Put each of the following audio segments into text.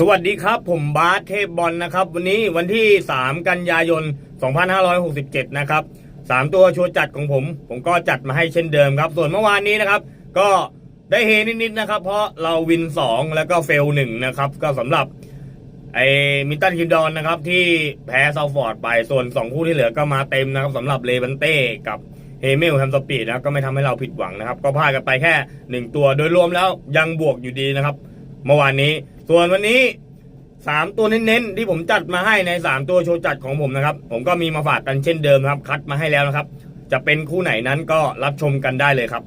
สวัสดีครับ ผมบาสเทพบอลนะครับ วันนี้วันที่ 3 กันยายน 2567 นะครับ 3 ตัวชัวร์จัดของผม ผมก็จัดมาให้เช่นเดิมครับ ส่วนเมื่อวานนี้นะครับ ก็ได้เฮนิดๆนะครับ เพราะเราวิน 2 แล้วก็เฟล 1 นะครับ ก็สำหรับไอ้มิตันคินดอนนะครับ ที่แพ้ซาฟอร์ดไปส่วน 2 คู่ที่เหลือก็มาเต็มนะครับสำหรับเลบันเต้กับเฮเมลแฮมสปีดนะครับก็ไม่ทำให้เราผิดหวังนะครับ ก็พลาดกันไปแค่ 1 ตัวโดยรวมแล้วยังบวกอยู่ดีนะครับ เมื่อวานนี้ ส่วนวันนี้3ตัวเน้นๆที่ผมจัดมาให้ใน3ตัวโชว์จัดของผมนะครับ ผมก็มีมาฝากกันเช่นเดิมครับ คัดมาให้แล้วนะครับ จะเป็นคู่ไหนนั้นก็รับชมกันได้เลยครับ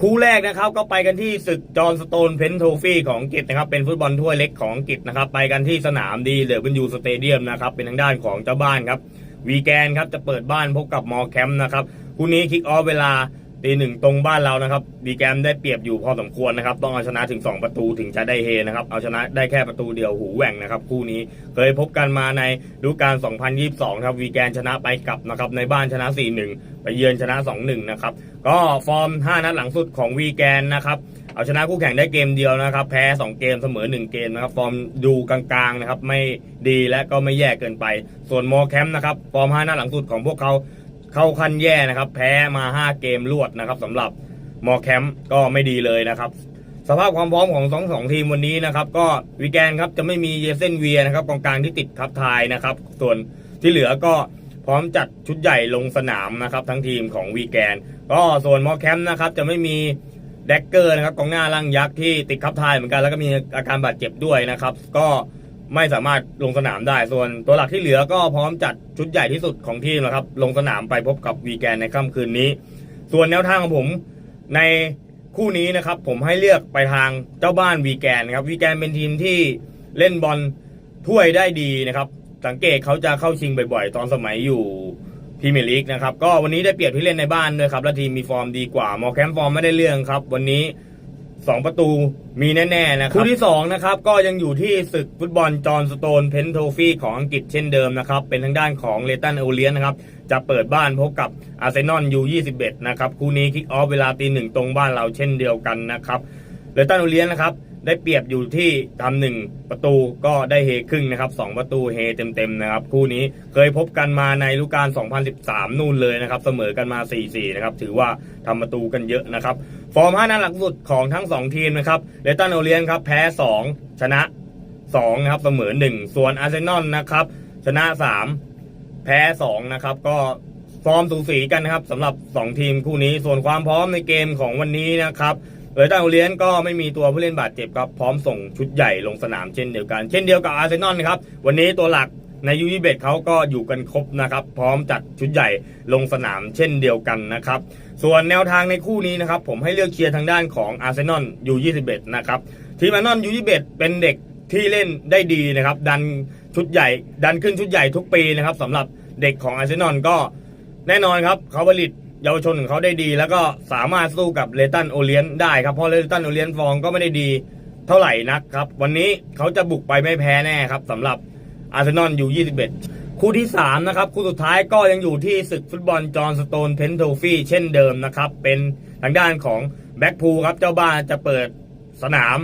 คู่แรกนะครับก็ไปกันที่ศึกจอห์นสโตนเพนโทฟี่ของอังกฤษนะครับ เป็นฟุตบอลถ้วยเล็กของอังกฤษนะครับ ไปกันที่สนามดีเดอร์บินยูสเตเดียมนะครับ เป็นทางด้านของเจ้าบ้านครับวีแกนครับจะเปิดบ้านพบกับมอแคมป์นะครับคู่นี้คิกออฟเวลา ตีหนึ่งตรงบ้านเรานะครับวีแกนได้เปรียบอยู่พอสมควรนะครับ ต้องเอาชนะถึง 2 ประตูถึงจะได้เฮนะครับ เอาชนะได้แค่ประตูเดียวหูแหว่งนะครับ คู่นี้เคยพบกันมาในฤดูกาล 2022 ครับวีแกนชนะไปกลับนะครับ ในบ้านชนะ 4-1 ไปเยือนชนะ 2-1 นะครับ ก็ฟอร์ม 5 นัดหลังสุดของวีแกนนะครับเอาชนะคู่แข่งได้เกมเดียวนะครับ แพ้ 2 เกมเสมอ 1 เกมนะครับ ฟอร์มดูกลางๆนะครับ ไม่ดีและก็ไม่แย่เกินไป ส่วนมอแคมป์นะครับ ฟอร์ม 5 นัดหลังสุดของพวกเขา เข้าขั้นแย่นะครับ แพ้มา 5 เกมรวดนะครับสำหรับมอแคมป์ก็ไม่ดีเลยนะครับสภาพความพร้อมของสองสองทีมวันนี้นะครับ ก็วีแกนครับจะไม่มีเยเซนเวียนะครับกองกลางที่ติดทับทายนะครับ ส่วนที่เหลือก็พร้อมจัดชุดใหญ่ลงสนามนะครับ ทั้งทีมของวีแกน ก็ส่วนมอแคมป์นะครับจะไม่มีแดกเกอร์นะครับกองหน้าล่างยักษ์ที่ติดทับทายเหมือนกันแล้วก็มีอาการบาดเจ็บด้วยนะครับ ก็ ไม่สามารถลงสนามได้ ส่วนตัวหลักที่เหลือก็พร้อมจัดชุดใหญ่ที่สุดของทีมนะครับ ลงสนามไปพบกับวีแกนในค่ำคืนนี้ ส่วนแนวทางของผมในคู่นี้นะครับ ผมให้เลือกไปทางเจ้าบ้านวีแกนนะครับวีแกนเป็นทีมที่เล่นบอลถ้วยได้ดีนะครับ สังเกตเขาจะเข้าชิงบ่อยๆ ตอนสมัยอยู่พรีเมียร์ลีกนะครับ ก็วันนี้ได้เปรียบที่เล่นในบ้านด้วยครับ และทีมมีฟอร์มดีกว่ามอแคมฟอร์มไม่ได้เรื่องครับ วันนี้ 2ประตูมีแน่ๆนะครับคู่ที่2นะครับก็ยังอยู่ที่ศึกฟุตบอลจอห์นสโตนเพนโทฟี่ของอังกฤษเช่นเดิมนะครับเป็นทางด้านของเลตันโอเลียนนะครับจะเปิดบ้านพบกับอาร์เซนอลยู21นะครับคู่นี้คิกออฟเวลาตีหนึ่งตรงบ้านเราเช่นเดียวกันนะครับเลตันโอเลียนนะครับได้เปรียบอยู่ที่ทำหนึ่งประตูก็ได้เฮครึ่งนะครับสองประตูเฮเต็มๆนะครับคู่นี้เคยพบกันมาในฤดูกาล2013 นู่นเลยนะครับเสมอกันมา 4-4นะครับถือว่าทำประตูกันเยอะนะครับ ฟอร์ม5นัดหลังสุดของทั้ง 2 ทีมนะครับเลตันโอเลียนครับแพ้ 2 ชนะ2นะครับเสมอ 1 ส่วนอาร์เซนอลนะครับชนะ 3 แพ้2นะครับก็ฟอร์มสูสีกันนะครับสำหรับ 2 ทีมคู่นี้ส่วนความพร้อมในเกมของวันนี้นะครับเลตันโอเลียนก็ไม่มีตัวผู้เล่นบาดเจ็บครับพร้อมส่งชุดใหญ่ลงสนามเช่นเดียวกัน เช่นเดียวกับอาร์เซนอลนะครับวันนี้ตัวหลัก ในยูยี่เบเขาก็อยู่กันครบนะครับ พร้อมจัดชุดใหญ่ลงสนามเช่นเดียวกันนะครับ ส่วนแนวทางในคู่นี้นะครับผมให้เลือกเชียร์ทางด้านของอาร์เซนอลยูยี่สิบเอ็ดนะครับทีมอาร์เซนอลยูยี่สิบเอ็ดเป็นเด็กที่เล่นได้ดีนะครับ ดันชุดใหญ่ ดันขึ้นชุดใหญ่ทุกปีนะครับสำหรับเด็กของอาร์เซนอลก็แน่นอนครับเขาผลิตเยาวชนของเขาได้ดี แล้วก็สามารถสู้กับเลตันโอเลียนได้ครับเพราะเลตันโอเลียนฟองก็ไม่ได้ดีเท่าไหร่นักครับ วันนี้เขาจะบุกไปไม่แพ้แน่ครับสำหรับ อาร์เซนอลอยู่ 21 คู่ที่ 3 นะครับ คู่สุดท้ายก็ยังอยู่ที่ศึกฟุตบอลจอห์นสโตนเพนโทฟี่เช่นเดิมนะครับ เป็นทางด้านของแบ็กพูลครับ เจ้าบ้านจะเปิดสนาม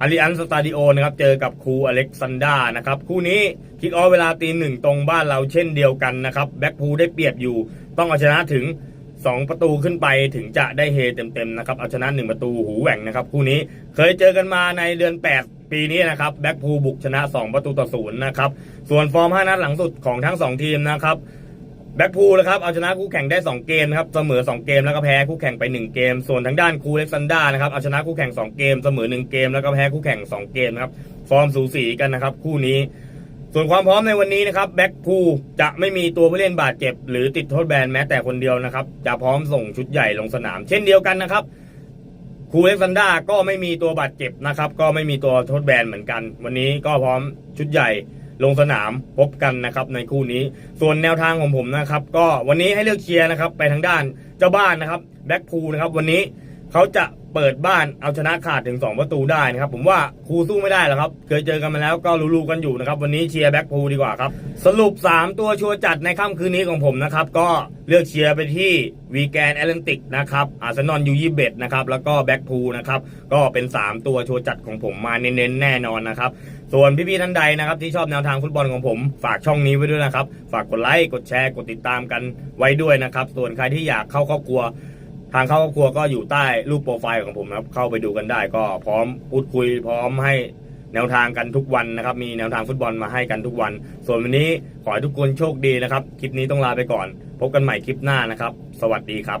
อาริอันสตาดิโอนะครับ เจอกับครูอเล็กซานดานะครับ คู่นี้คิกออฟเวลาตีหนึ่งตรงบ้านเราเช่นเดียวกันนะครับแบ็กพูลได้เปรียบอยู่ ต้องเอาชนะถึง2ประตูขึ้นไปถึงจะได้เฮเต็มๆนะครับเอาชนะ1ประตูหูแหว่งนะครับ คู่นี้เคยเจอกันมาในเดือน 8 ปีนี้นะครับแบ็กพูบุกชนะ 2 ประตูต่อศูนย์นะครับ ส่วนฟอร์ม 5 นัดหลังสุดของทั้ง 2 ทีมนะครับแบ็กพูนะครับเอาชนะคู่แข่งได้ 2 เกมนะครับเสมอ 2 เกมแล้วก็แพ้คู่แข่งไป 1 เกม ส่วนทางด้านคูเล็กซันดานะครับเอาชนะคู่แข่ง 2 เกมเสมอ 1 เกมแล้วก็แพ้คู่แข่ง 2 เกมนะครับฟอร์มสูสีกันนะครับคู่นี้ส่วนความพร้อมในวันนี้นะครับแบ็กพูจะไม่มีตัวผู้เล่นบาดเจ็บ หรือติดโทษแบนแม้แต่คนเดียวนะครับจะพร้อมส่งชุดใหญ่ลงสนาม เช่นเดียวกันนะครับ ครูเล็กซันดาก็ไม่มีตัวบาดเจ็บนะครับ ก็ไม่มีตัวทดแบนเหมือนกัน วันนี้ก็พร้อมชุดใหญ่ลงสนามพบกันนะครับในคู่นี้ ส่วนแนวทางของผมนะครับ ก็วันนี้ให้เลือกเชียร์นะครับ ไปทางด้านเจ้าบ้านนะครับแบ็กพูนะครับ วันนี้เขาจะ เปิดบ้านเอาชนะขาดถึง 2 ประตูได้นะครับ ผมว่าครูสู้ไม่ได้หรอกครับ เคยเจอกันมาแล้วก็รู้ๆกันอยู่นะครับ วันนี้เชียร์แบ็คพูลดีกว่าครับ สรุป 3 ตัวชัวร์จัดในค่ำคืนนี้ของผมนะครับ ก็เลือกเชียร์ไปที่วีแกนแอตแลนติกนะครับอาร์เซนอลยูยี่เบ็ดนะครับแล้วก็แบ็คพูลนะครับก็เป็น 3 ตัวชัวร์จัดของผมมาเน้นๆแน่นอนนะครับส่วนพี่ๆท่านใดนะครับที่ชอบแนวทางฟุตบอลของผม ฝากช่องนี้ไว้ด้วยนะครับ ฝากกดไลค์กดแชร์กดติดตามกันไว้ด้วยนะครับ ส่วนใครที่อยากเข้าครอบครัว ทางเข้าครอบครัวก็อยู่ใต้รูปโปรไฟล์ของผมนะครับ เข้าไปดูกันได้ ก็พร้อมพูดคุย พร้อมให้แนวทางกันทุกวันนะครับ มีแนวทางฟุตบอลมาให้กันทุกวัน ส่วนวันนี้ขอให้ทุกคนโชคดีนะครับ คลิปนี้ต้องลาไปก่อน พบกันใหม่คลิปหน้านะครับ สวัสดีครับ